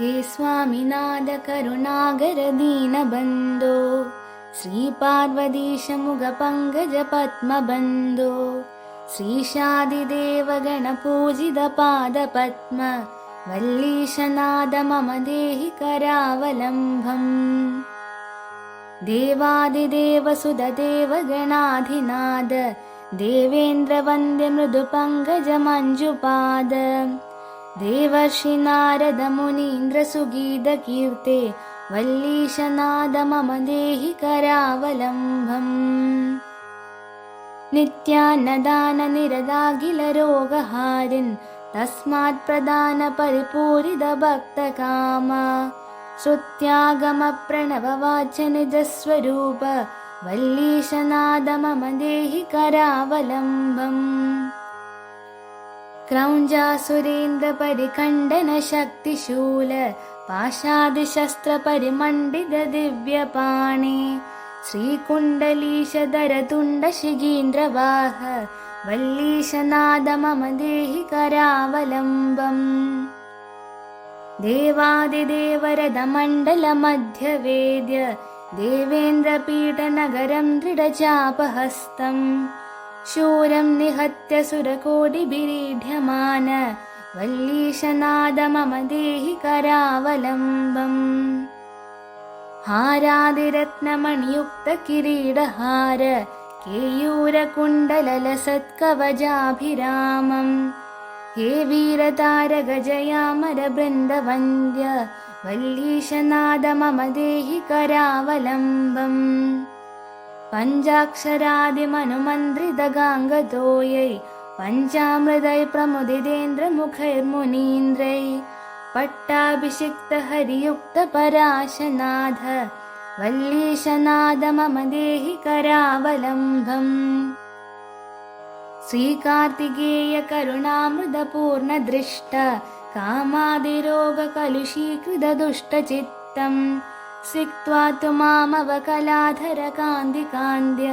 हे स्वामिनाद करुणागर दीनबन्धो श्रीपार्वतीशमुगपङ्कजपद्मबन्धो श्रीशादिदेव गणपूजितपादपद्म वल्लीशनाद मम देहि करावलम्बम् देवादिदेव सुददेव गणाधिनाद देवेन्द्रवन्द्य मृदुपङ्कजमञ्जुपाद देवर्षि नारद मुनीन्द्र सुगीतकीर्ते वल्लीशनाद मम देहि करावलम्बम्। नित्यान्नदाननिरदागिलरोगहारिन् तस्मात् प्रदान परिपूरितभक्तकाम श्रुत्यागमप्रणववाच निजस्वरूप वल्लीशनाद मम देहि करावलम्बम् क्रौञ्जासुरेन्द्रपरिखण्डनशक्तिशूल पाशादिशस्त्रपरिमण्डितदिव्यपाणि श्रीकुण्डलीशधरतुण्डशिगीन्द्रवाह वल्लीशनाद मम देहि करावलम्बम् देवादिदेवरदमण्डलमध्यवेद्य देवेन्द्रपीठनगरं दृढचापहस्तम् शूरं निहत्य सुरकोटिभिरीढ्यमान वल्लीशनाद मम देहि करावलम्बम्। हारादिरत्नमणियुक्तकिरीडहार केयूरकुण्डललसत्कवचाभिरामम् हे वीरतारगजयामरबृन्दवन्द्य वल्लीशनाद मम देहि करावलम्बम् पञ्चाक्षरादिमनुमन्त्रितगाङ्गतोयै पञ्चामृदै प्रमुदितेन्द्रमुखैर्मुनीन्द्रै पट्टाभिषिक्तहरियुक्तपराशनाथ वल्लीशनाद मम देहि करावलम्बम् श्रीकार्तिकेयकरुणामृतपूर्णदृष्ट कामादिरोगकलुषीकृतदुष्टचित्तम् सिक्त्वा तु मामवकलाधरकान्दिकान्द्य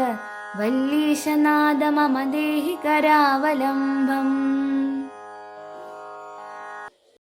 वल्लीशनाद मम देहि करावलम्बम्